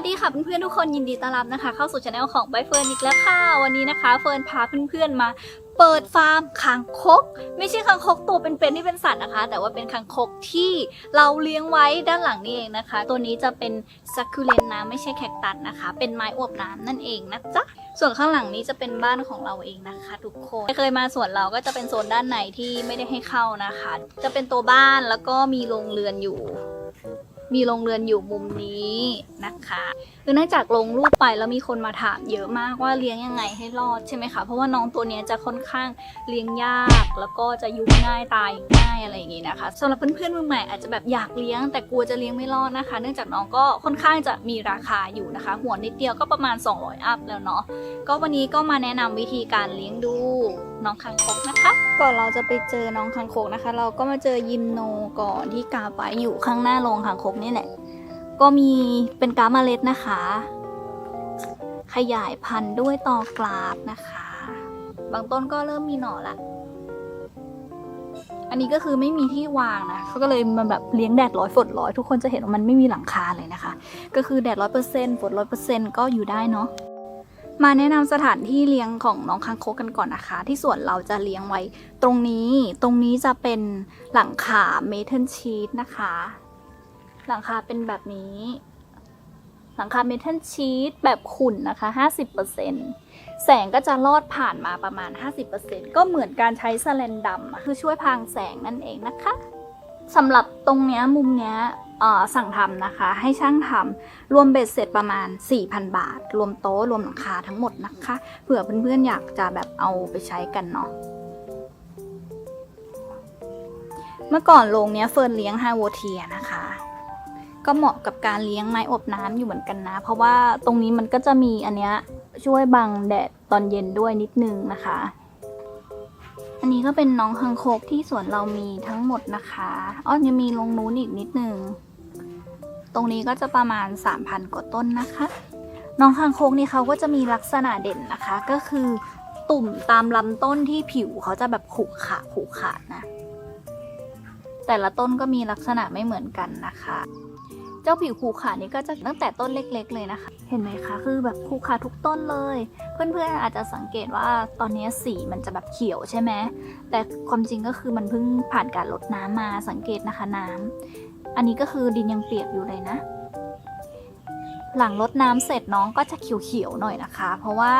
สดีค่ะเพื่อนๆทุกคนยินดีต้อนรับนะคะ เข้าสู่ช anel ของใบเฟิร์นอีกแล้วค่ะ วันนี้นะคะ เฟิร์นพาเพื่อนๆมาเปิดฟาร์มคางคก ไม่ใช่คางคกตัวเป็นๆที่เป็นสัตว์นะคะ แต่ว่าเป็นคางคกที่เราเลี้ยงไว้ด้านหลังนี่เองนะคะ ตัวนี้จะเป็นซักคูเลนนะไม่ใช่แคคตัสนะคะ เป็นไม้อวบน้ำนั่นเองนะจ๊ะส่วนข้างหลังนี้จะเป็นบ้านของเราเองนะคะ ทุกคนเคยมาสวนเราก็จะเป็นโซนด้านในที่ไม่ได้ให้เข้านะคะ จะเป็นตัวบ้านแล้วก็มีโรงเรือนอยู่ มีโรงเรือนอยู่มุมนี้นะคะคือเนื่องจากลงรูปไปแล้วมีคนมาถามเยอะมากว่าเลี้ยงยังไงให้รอดใช่ไหมคะเพราะว่าน้องตัวนี้จะค่อนข้างเลี้ยงยากแล้วก็จะยุบง่ายตายง่ายอะไรอย่างงี้นะคะสำหรับเพื่อนๆมือใหม่อาจจะแบบอยากเลี้ยงแต่กลัวจะเลี้ยงไม่รอดนะคะ เนื่องจากน้องก็ค่อนข้างจะมีราคาอยู่นะคะ หัวนิดเดียวก็ประมาณ 200 อัพแล้วเนาะก็วันนี้ก็มาแนะนำวิธีการเลี้ยงดูน้องคังคกนะคะก่อนเราจะไปเจอน้องคังคกนะคะ เราก็มาเจอยิมโนก่อนที่กาไปอยู่ข้างหน้าโรงคังคกนี่แหละ ก็มีเป็นกาเมล็ดนะคะ ขยายพันธุ์ด้วยตอกราบนะคะ บางต้นก็เริ่มมีหน่อละ อันนี้ก็คือไม่มีที่วางนะเขาก็เลยมันแบบเลี้ยงแดดร้อยฝนร้อยทุกคนจะเห็นว่ามันไม่มีหลังคาเลยนะคะ ก็คือแดดร้อยเปอร์เซ็นต์ฝนร้อยเปอร์เซ็นต์ก็อยู่ได้เนาะมาแนะนำสถานที่เลี้ยงของน้องคังคกกันก่อนนะคะ ที่ส่วนเราจะเลี้ยงไว้ ตรงนี้ตรงนี้จะเป็นหลังคาเมทัลชีตนะคะ หลังคาเป็นแบบนี้ หลังคาเมทัลชีตแบบขุ่นนะคะ 50%แสงก็จะลอดผ่านมาประมาณ 50%ก็เหมือนการใช้สแลนดำคือช่วยพรางแสงนั่นเองนะคะสำหรับตรงเนี้ยมุมเนี้ยสั่งทำนะคะ ให้ช่างทำรวมเบ็ดเสร็จประมาณ 4,000 บาท รวมโต๊ะรวมหลังคาทั้งหมดนะคะเผื่อเพื่อนๆอยากจะแบบเอาไปใช้กันเนาะเมื่อก่อนโรงเนี้ยเฟิร์นเลี้ยงไฮโวเทียนะคะ ก็เหมาะกับการเลี้ยงไม้อบน้ำอยู่เหมือนกันนะ เพราะว่าตรงนี้มันก็จะมีอันเนี้ยช่วยบังแดดตอนเย็นด้วยนิดนึงนะคะ อันนี้ก็เป็นน้องคังคกที่สวนเรามีทั้งหมดนะคะอ้อยังมีลงนู้นอีกนิดนึง ตรงนี้ก็จะประมาณ 3,000 กว่าต้นนะคะ น้องคังคกนี่เขาก็จะมีลักษณะเด่นนะคะ ก็คือตุ่มตามลำต้นที่ผิวเขาจะแบบขรุขระขรุขระนะ แต่ละต้นก็มีลักษณะไม่เหมือนกันนะคะ เจ้าผิวขูขานี่ก็จะตั้งแต่ต้นเล็ก ๆ เลยนะคะ เห็นไหมคะ คือแบบขูขาทุกต้นเลย เพื่อนๆอาจจะสังเกตว่าตอนนี้สีมันจะแบบเขียวใช่ไหมแต่ความจริงก็คือมันเพิ่งผ่านการลดน้ำมาสังเกตนะคะน้ำอันนี้ก็คือดินยังเปียกอยู่เลยนะ หลังลดน้ำเสร็จน้องก็จะเขียวๆหน่อยนะคะ เพราะว่า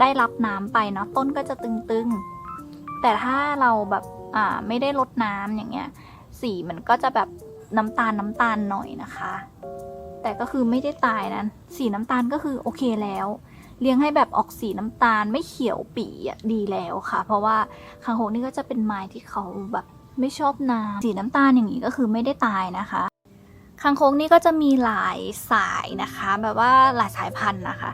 ได้รับน้ำไปเนาะต้นก็จะตึงๆ แต่ถ้าเราแบบไม่ได้ลดน้ำอย่างเงี้ยสีมันก็จะแบบ น้ำตาลน้ำตาลหน่อยนะคะ แต่ก็คือไม่ได้ตายนะสีน้ำตาลก็คือโอเคแล้ว เลี้ยงให้แบบออกสีน้ำตาลไม่เขียวปีอะดีแล้วค่ะ เพราะว่าคางคกนี่ก็จะเป็นไม้ที่เขาแบบไม่ชอบน้ำสีน้ำตาลอย่างนี้ก็คือไม่ได้ตายนะคะคางคกนี่ก็จะมีหลายสายนะคะ แบบว่าหลายสายพันธุ์นะคะ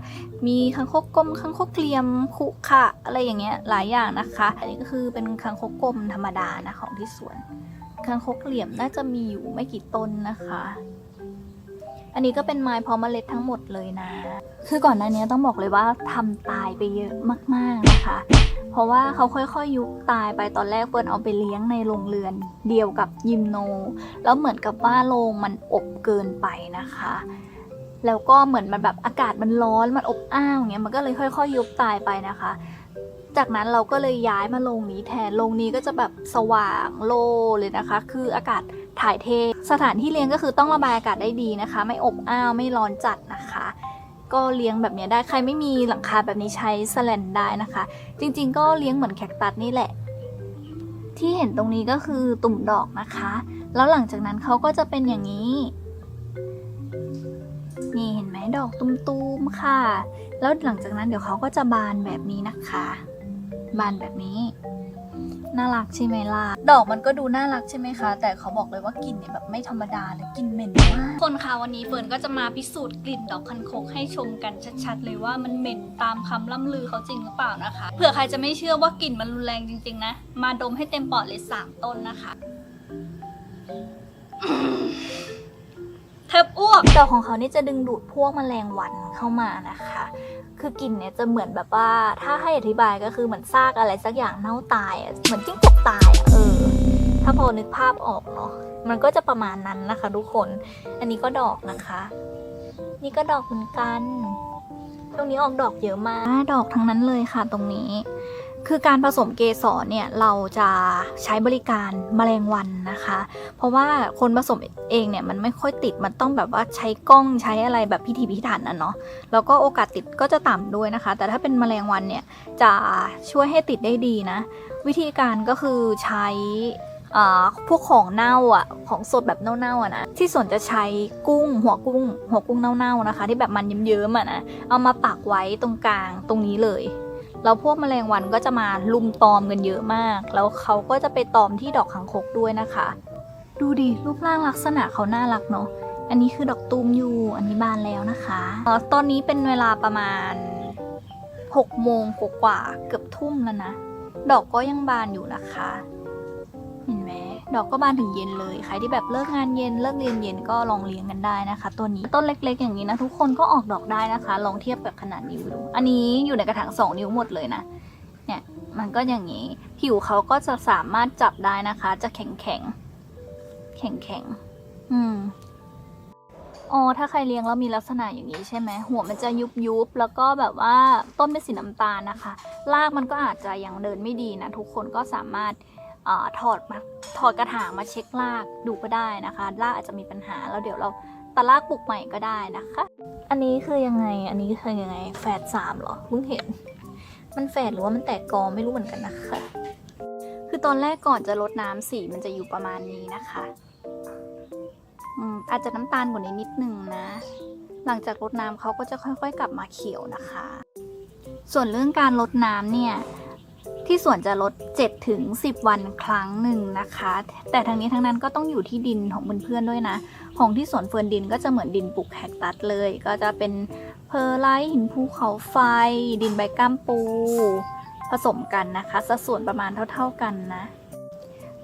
มีคางคกกลมคางคกเหลี่ยมคุขะอะไรอย่างเงี้ยหลายอย่างนะคะ อันนี้ก็คือเป็นคางคกกลมธรรมดานะของที่สวน คางคกเหลี่ยมน่าจะมีอยู่ไม่กี่ต้นนะคะ อันนี้ก็เป็นไม้พร้อมเมล็ดทั้งหมดเลยนะ คือก่อนหน้านี้ต้องบอกเลยว่าทำตายไปเยอะมากๆนะคะ เพราะว่าเขาค่อยๆ ยุบตายไปตอนแรกเฟิร์นเอาไปเลี้ยงในโรงเรือนเดียวกับยิมโน แล้วเหมือนกับว่าโรงมันอบเกินไปนะคะแล้วก็เหมือนมันแบบอากาศมันร้อนมันอบอ้าวอย่างเงี้ยมันก็เลยค่อยๆ ยุบตายไปนะคะ จากนั้นเราก็เลยย้ายมาลงนี้แทนลงนี้ก็จะแบบสว่างโล่เลยนะคะ คืออากาศถ่ายเท สถานที่เลี้ยงก็คือต้องระบายอากาศได้ดีนะคะ ไม่อบอ้าวไม่ร้อนจัดนะคะ ก็เลี้ยงแบบนี้ได้ใครไม่มีหลังคาแบบนี้ใช้สแลนได้นะคะ จริงๆ ก็เลี้ยงเหมือนแคคตัสนี่แหละ ที่เห็นตรงนี้ก็คือตุ่มดอกนะคะ แล้วหลังจากนั้นเขาก็จะเป็นอย่างนี้นี่เห็นไหมดอกตุ้มๆค่ะ แล้วหลังจากนั้นเดี๋ยวเขาก็จะบานแบบนี้นะคะ บานแบบนี้ น่ารักใช่ไหมล่ะ ดอกมันก็ดูน่ารักใช่ไหมคะ แต่เขาบอกเลยว่ากลิ่นเนี่ยแบบไม่ธรรมดาเลยกลิ่นเหม็นมากคนคะวันนี้เฟิร์นก็จะมาพิสูจน์กลิ่นดอกคันโคกให้ชมกันชัดๆเลยว่ามันเหม็นตามคำล่ำลือเขาจริงหรือเปล่านะคะ เผื่อใครจะไม่เชื่อว่ากลิ่นมันรุนแรงจริง ๆ นะ มาดมให้เต็มปอดเลยสามต้นนะคะเทบอ้วกดอกของเขานี่จะดึงดูดพวกแมลงวันเข้ามานะคะ คือกลิ่นเนี่ยจะเหมือนแบบว่าถ้าให้อธิบายก็คือเหมือนซากอะไรสักอย่างเน่าตายอะเหมือนจิ้งจกตายเออ ถ้าพอนึกภาพออกเนาะมันก็จะประมาณนั้นนะคะ ทุกคน อันนี้ก็ดอกนะคะ นี่ก็ดอกเหมือนกัน ตรงนี้ออกดอกเยอะมาก ดอกทั้งนั้นเลยค่ะตรงนี้ คือการผสมเกสรเนี่ยเราจะใช้บริการแมลงวันนะคะ เพราะว่าคนผสมเองเนี่ยมันไม่ค่อยติดมันต้องแบบว่าใช้กล้องใช้อะไรแบบพิถีพิถันนะเนาะแล้วก็โอกาสติดก็จะต่ำด้วยนะคะ แต่ถ้าเป็นแมลงวันเนี่ยจะช่วยให้ติดได้ดีนะ วิธีการก็คือใช้พวกของเน่าอะของสดแบบเน่าๆอะนะที่ส่วนจะใช้กุ้งหัวกุ้งหัวกุ้งเน่าๆนะคะ ที่แบบมันเยิ้มๆอะนะเอามาปักไว้ตรงกลางตรงนี้เลย แล้วพวกแมลงวันก็จะมาลุมตอมกันเยอะมาก แล้วเขาก็จะไปตอมที่ดอกขังคกด้วยนะคะ ดูดิรูปร่างลักษณะเขาน่ารักเนาะอันนี้คือดอกตูมอยู่อันนี้บานแล้วนะคะออตอนนี้เป็นเวลาประมาณ6โมงกว่าเกือบทุ่มแล้วนะ ดอกก็ยังบานอยู่นะคะ ดอกก็บานถึงเย็นเลย ใครที่แบบเลิกงานเย็นเลิกเรียนเย็นก็ลองเลี้ยงกันได้นะคะ ตัวนี้ต้นเล็ก ๆ อย่างนี้นะทุกคนก็ออกดอกได้นะคะ ลองเทียบกับขนาดนิ้วดู อันนี้อยู่ในกระถางสองนิ้วหมดเลยนะเนี่ยมันก็อย่างนี้ ผิวเขาก็จะสามารถจับได้นะคะ จะแข็งแข็งแข็งแข็งๆอืมอ๋อถ้าใครเลี้ยงแล้วมีลักษณะอย่างนี้ใช่ไหมหัวมันจะยุบยุบๆแล้วก็แบบว่าต้นเป็นสีน้ำตาลนะคะรากมันก็อาจจะยังเดินไม่ดีนะทุกคนก็สามารถ ถอดมาถอดกระถางมาเช็ครากดูก็ได้นะคะรากอาจจะมีปัญหาแล้วเดี๋ยวเราตัดรากปลูกใหม่ก็ได้นะคะ อันนี้คือยังไงอันนี้คือยังไงแฝดสามเหรอเพิ่งเห็น มันแฝดหรือว่ามันแตกกอไม่รู้เหมือนกันนะคะ คือตอนแรกก่อนจะลดน้ำสีมันจะอยู่ประมาณนี้นะคะอืมอาจจะน้ำตาลกว่านี้นิดนึงนะ หลังจากลดน้ำเขาก็จะค่อย ๆ กลับมาเขียวนะคะ ส่วนเรื่องการลดน้ำเนี่ย ที่สวนจะลด7ถึง10 วันครั้งหนึ่งนะคะ แต่ทั้งนี้ทั้งนั้นก็ต้องอยู่ที่ดินของเพื่อนๆด้วยนะ ของที่สวนเฟิร์นดินก็จะเหมือนดินปลูกแคคตัสเลย ก็จะเป็นเพอร์ไลท์หินภูเขาไฟ ดินใบก้ามปู ผสมกันนะคะ สัดส่วนประมาณเท่า ๆกันนะ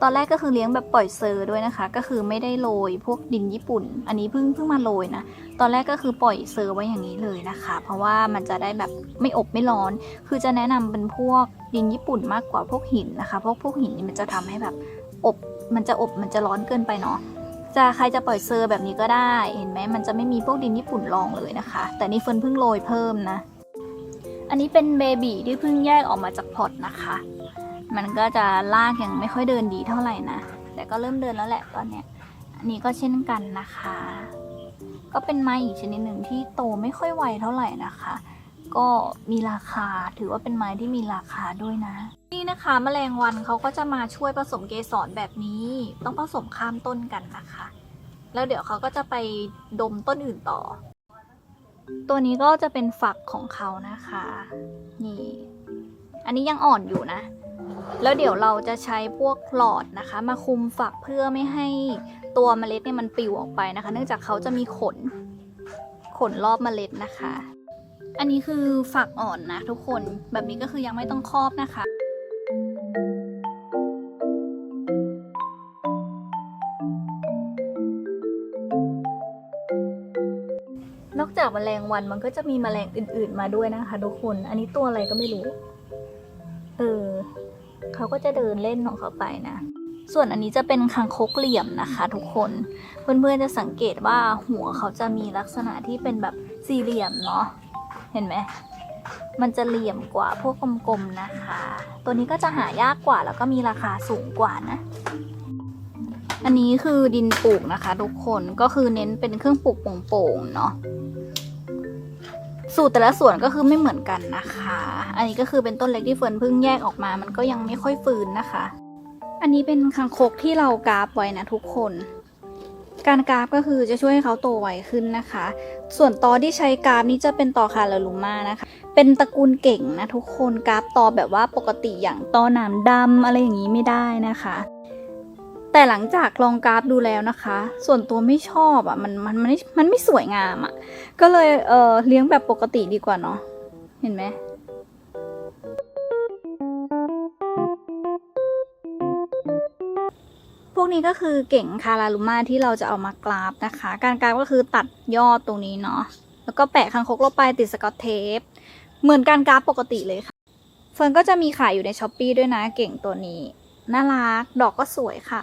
ตอนแรกก็คือเลี้ยงแบบปล่อยเซอร์ด้วยนะคะ ก็คือไม่ได้โรยพวกดินญี่ปุ่น อันนี้เพิ่งเพิ่งมาโรยนะ ตอนแรกก็คือปล่อยเซอร์ไว้อย่างนี้เลยนะคะ เพราะว่ามันจะได้แบบไม่อบไม่ร้อน คือจะแนะนำเป็นพวกดินญี่ปุ่นมากกว่าพวกหินนะคะเพราะพวกหินนี่มันจะทำให้แบบอบ มันจะอบมันจะร้อนเกินไปเนาะจะใครจะปล่อยเซอร์แบบนี้ก็ได้ เห็นไหมมันจะไม่มีพวกดินญี่ปุ่นรองเลยนะคะ แต่นี่เฟิร์นเพิ่งโรยเพิ่มนะ อันนี้เป็นเบบีที่เพิ่งแยกออกมาจากพอร์ตนะคะ มันก็จะลากยังไม่ค่อยเดินดีเท่าไหร่นะ แต่ก็เริ่มเดินแล้วแหละตอนเนี้ยอันนี้ก็เช่นกันนะคะ ก็เป็นไม้อีกชนิดหนึ่งที่โตไม่ค่อยไวเท่าไหร่นะคะ ก็มีราคาถือว่าเป็นไม้ที่มีราคาด้วยนะ นี่นะคะมแมลงวันเขาก็จะมาช่วยผสมเกสรแบบนี้ ต้องผสมข้ามต้นกันนะคะ แล้วเดี๋ยวเขาก็จะไปดมต้นอื่นต่อ ตัวนี้ก็จะเป็นฝักของเขานะคะ นี่ อันนี้ยังอ่อนอยู่นะ แล้วเดี๋ยวเราจะใช้พวกหลอดนะคะ มาคุมฝักเพื่อไม่ให้ตัวเมล็ดเนี่ยมันปลิวออกไปนะคะ เนื่องจากเขาจะมีขน ขนรอบเมล็ดนะคะ อันนี้คือฝักอ่อนนะทุกคนแบบนี้ก็คือยังไม่ต้องครอบนะคะนอกจากแมลงวันมันก็จะมีแมลงอื่น ๆ มาด้วยนะคะ ทุกคน อันนี้ตัวอะไรก็ไม่รู้ เออ เขาก็จะเดินเล่นของเขาไปนะ ส่วนอันนี้จะเป็นคางคกเหลี่ยมนะคะทุกคน เพื่อนๆจะสังเกตว่าหัวเขาจะมีลักษณะที่เป็นแบบสี่เหลี่ยมเนาะ เห็นไหม มันจะเหลี่ยมกว่าพวกกลมๆนะคะ ตัวนี้ก็จะหายากกว่าแล้วก็มีราคาสูงกว่านะอันนี้คือดินปลูกนะคะ ทุกคนก็คือเน้นเป็นเครื่องปลูกโป่งๆเนาะ สูตรแต่ละส่วนก็คือไม่เหมือนกันนะคะ อันนี้ก็คือเป็นต้นเล็กที่เฟิร์นเพิ่งแยกออกมา มันก็ยังไม่ค่อยฟื้นนะคะ อันนี้เป็นคางคกที่เรากราฟไว้นะทุกคน การกราฟก็คือจะช่วยให้เขาโตไวขึ้นนะคะ ส่วนตอที่ใช้กราฟนี้จะเป็นตอคาราลูมานะคะ เป็นตระกูลเก่งนะทุกคนกราฟตอแบบว่าปกติอย่างตอหนามดำอะไรอย่างนี้ไม่ได้นะคะ แต่หลังจากลองกราฟดูแล้วนะคะ ส่วนตัวไม่ชอบอะ่ะมันมันมันไม่มันไม่สวยงามอะ่ะ ก็เลยเออเลี้ยงแบบปกติดีกว่าเนาะเห็นไหมพวกนี้ก็คือเก่งคาราลูมาที่เราจะเอามากราฟนะคะ การกราฟก็คือตัดยอดตรงนี้เนาะ แล้วก็แปะคางคกลงไปติดสกอตเทป เหมือนการกราฟปกติเลยค่ะ เฟิร์นก็จะมีขายอยู่ในช้อปปีด้วยนะเก่งตัวนี้ น่ารัก ดอกก็สวยค่ะ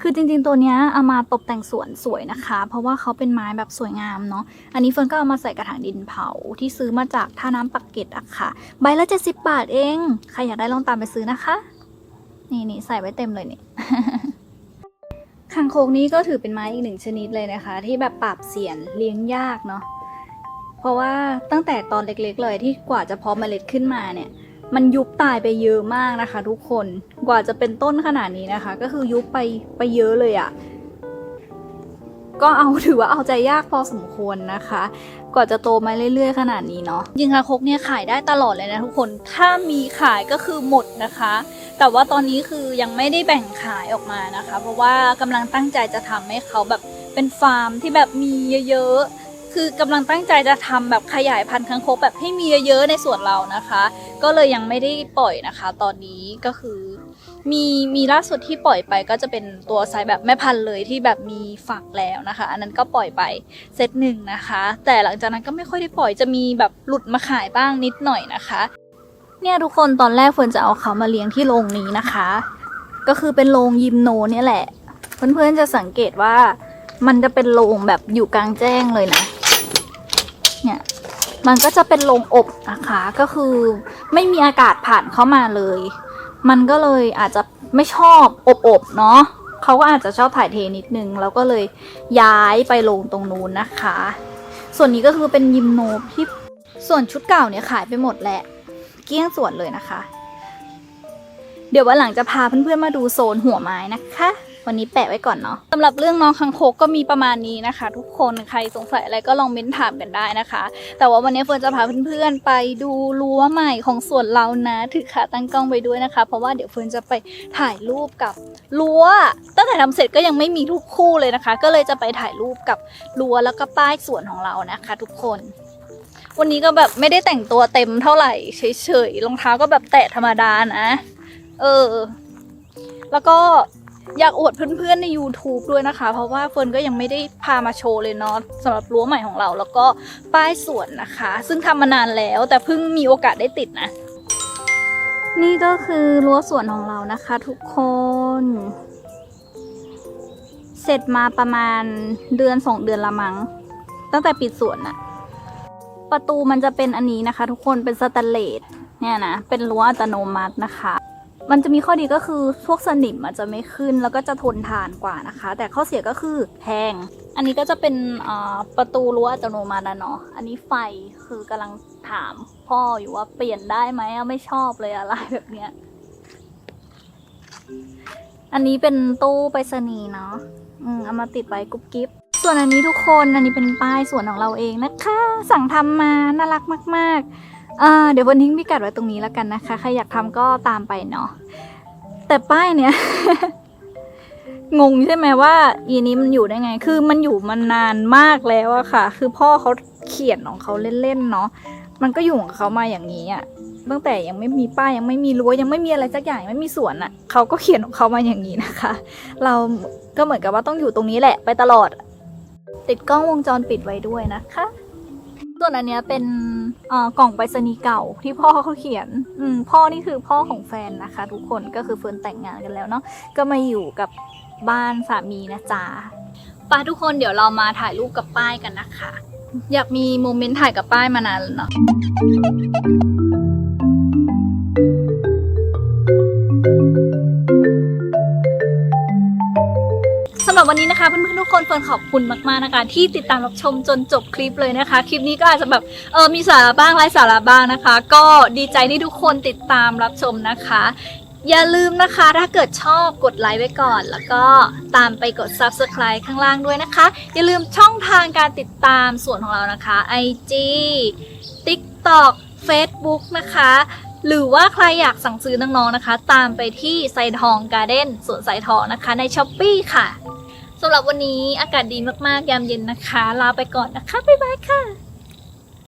คือจริงๆตัวเนี้ยเอามาตกแต่งสวนสวยนะคะ เพราะว่าเขาเป็นไม้แบบสวยงามเนาะอันนี้เฟิร์นก็เอามาใส่กระถางดินเผาที่ซื้อมาจากท่าน้ำปักเกร็ดอะค่ะ ใบละ70 บาทเอง ใครอยากได้ลองตามไปซื้อนะคะ นี่นี่ใส่ไว้เต็มเลยนี่คางคกนี้ก็ถือเป็นไม้อีกหนึ่งชนิดเลยนะคะ ที่แบบปราบเสียนเลี้ยงยากเนาะเพราะว่าตั้งแต่ตอนเล็กๆเลยที่กว่าจะเพาะเมล็ดขึ้นมาเนี่ย มันยุบตายไปเยอะมากนะคะ ทุกคนกว่าจะเป็นต้นขนาดนี้นะคะ ก็คือยุบไปไปเยอะเลยอะ่ะก็เอาถือว่าเอาใจยากพอสมควรนะคะ กว่าจะโตมาเรื่อย ๆ ขนาดนี้เนาะยิงคาคกเนี่ยขายได้ตลอดเลยนะทุกคนถ้ามีขายก็คือหมดนะคะ แต่ว่าตอนนี้คือยังไม่ได้แบ่งขายออกมานะคะ เพราะว่ากำลังตั้งใจจะทำให้เขาแบบเป็นฟาร์มที่แบบมีเยอะๆ คือกำลังตั้งใจจะทำแบบขยายพันธุ์คังคกแบบให้มีเยอะๆในสวนเรานะคะ ก็เลยยังไม่ได้ปล่อยนะคะ ตอนนี้ก็คือมีมีล่าสุดที่ปล่อยไปก็จะเป็นตัวไซส์แบบแม่พันธุ์เลยที่แบบมีฝักแล้วนะคะ อันนั้นก็ปล่อยไปเซตหนึ่งนะคะ แต่หลังจากนั้นก็ไม่ค่อยได้ปล่อยจะมีแบบหลุดมาขายบ้างนิดหน่อยนะคะเนี่ยทุกคนตอนแรกเฟิร์นจะเอาเขามาเลี้ยงที่โรงนี้นะคะ ก็คือเป็นโรงยิมโนเนี่ยแหละ เพื่อนๆจะสังเกตว่ามันจะเป็นโรงแบบอยู่กลางแจ้งเลยนะ เนี่ยมันก็จะเป็นโรงอบนะคะก็คือไม่มีอากาศผ่านเข้ามาเลย มันก็เลยอาจจะไม่ชอบอบๆเนาะเขาก็อาจจะชอบถ่ายเทนิดนึงแล้วก็เลยย้ายไปโรงตรงนู้นนะคะ ส่วนนี้ก็คือเป็นยิมโนที่ส่วนชุดเก่าเนี่ยขายไปหมดแหละเกลี้ยงส่วนเลยนะคะ เดี๋ยววันหลังจะพาเพื่อนๆมาดูโซนหัวไม้นะคะ วันนี้แปะไว้ก่อนเนาะสำหรับเรื่องน้องคังคกก็มีประมาณนี้นะคะ ทุกคนใครสงสัยอะไรก็ลองเม้นถามกันได้นะคะ แต่ว่าวันนี้เฟิร์นจะพาเพื่อนๆไปดูรั้วใหม่ของสวนเรานะถือขาตั้งกล้องไปด้วยนะคะ เพราะว่าเดี๋ยวเฟิร์นจะไปถ่ายรูปกับรั้วตั้งแต่ทำเสร็จก็ยังไม่มีทุกคู่เลยนะคะ ก็เลยจะไปถ่ายรูปกับรั้วแล้วก็ป้ายสวนของเรานะคะ ทุกคนวันนี้ก็แบบไม่ได้แต่งตัวเต็มเท่าไหร่เฉยๆรองเท้าก็แบบแตะธรรมดานะ เออ แล้วก็ อยากอวดเพื่อนๆใน YouTube ด้วยนะคะ เพราะว่าเฟิร์นก็ยังไม่ได้พามาโชว์เลยเนาะสำหรับรั้วใหม่ของเรา แล้วก็ป้ายสวนนะคะ ซึ่งทำมานานแล้วแต่เพิ่งมีโอกาสได้ติดนะ นี่ก็คือรั้วสวนของเรานะคะ ทุกคน เสร็จมาประมาณเดือนสองเดือนละมั้งตั้งแต่ปิดสวนอะประตูมันจะเป็นอันนี้นะคะ ทุกคนเป็นสแตนเลสเนี่ยนะ เป็นรั้วอัตโนมัตินะคะ มันจะมีข้อดีก็คือพวกสนิมมันจะไม่ขึ้นแล้วก็จะทนทานกว่านะคะ แต่ข้อเสียก็คือแพง อันนี้ก็จะเป็นประตูรั้วอัตโนมัตินะเนาะอันนี้ไฟคือกำลังถามพ่ออยู่ว่าเปลี่ยนได้ไหมไม่ชอบเลยอะไรแบบเนี้ยอันนี้เป็นตู้ไปรษณีย์เนาะอืมเอามาติดไว้กุ๊บกิ๊บส่วนอันนี้ทุกคนอันนี้เป็นป้ายส่วนของเราเองนะคะ สั่งทำมาน่ารักมาก ๆ เดี๋ยววันทิ้งพิกัดไว้ตรงนี้แล้วกันนะคะ ใครอยากทำก็ตามไปเนาะ แต่ป้ายเนี้ย งงใช่ไหมว่าอีนี้มันอยู่ได้ไง คือมันอยู่มานานมากแล้วอะค่ะ คือพ่อเขาเขียนของเขาเล่นๆเนาะ มันก็อยู่ของเขามาอย่างนี้อะตั้งแต่ยังไม่มีป้ายยังไม่มีรั้วยังไม่มีอะไรสักอย่างยังไม่มีสวนอะเขาก็เขียนของเขามาอย่างนี้นะคะ เราก็เหมือนกับว่าต้องอยู่ตรงนี้แหละไปตลอด ติดกล้องวงจรปิดไว้ด้วยนะคะ ส่วนอันเนี้ยเป็นอ่ากล่องไปรษณีย์เก่าที่พ่อเขาเขียน อืมพ่อนี่คือพ่อของแฟนนะคะ ทุกคนก็คือเฟิร์นแต่งงานกันแล้วเนาะก็มาอยู่กับบ้านสามีนะจ๊ะไป้าทุกคนเดี๋ยวเรามาถ่ายรูปกับป้ายกันนะคะ อยากมีโมเมนต์ถ่ายกับป้ายมานานแล้วเนาะ รับวันนี้นะคะเพื่อนๆทุกคนเฟิร์นขอบคุณมากๆนะคะ ที่ติดตามรับชมจนจบคลิปเลยนะคะ คลิปนี้ก็อาจจะแบบเออมีสาระบ้างไร้สาระบ้างนะคะ ก็ดีใจที่ทุกคนติดตามรับชมนะคะ อย่าลืมนะคะถ้าเกิดชอบกดไลค์ไว้ก่อน แล้วก็ตามไปกด subscribe ข้างล่างด้วยนะคะ อย่าลืมช่องทางการติดตามส่วนของเรานะคะ IG TikTok Facebook นะคะหรือว่าใครอยากสั่งซื้อน้องๆนะคะ ตามไปที่ไซทองการ์เด้นสวนไซทองนะคะใน s h อ p e e ค่ะ สำหรับวันนี้อากาศดีมากๆ ยามเย็นนะคะ ลาไปก่อนนะคะ บ๊ายบายค่ะ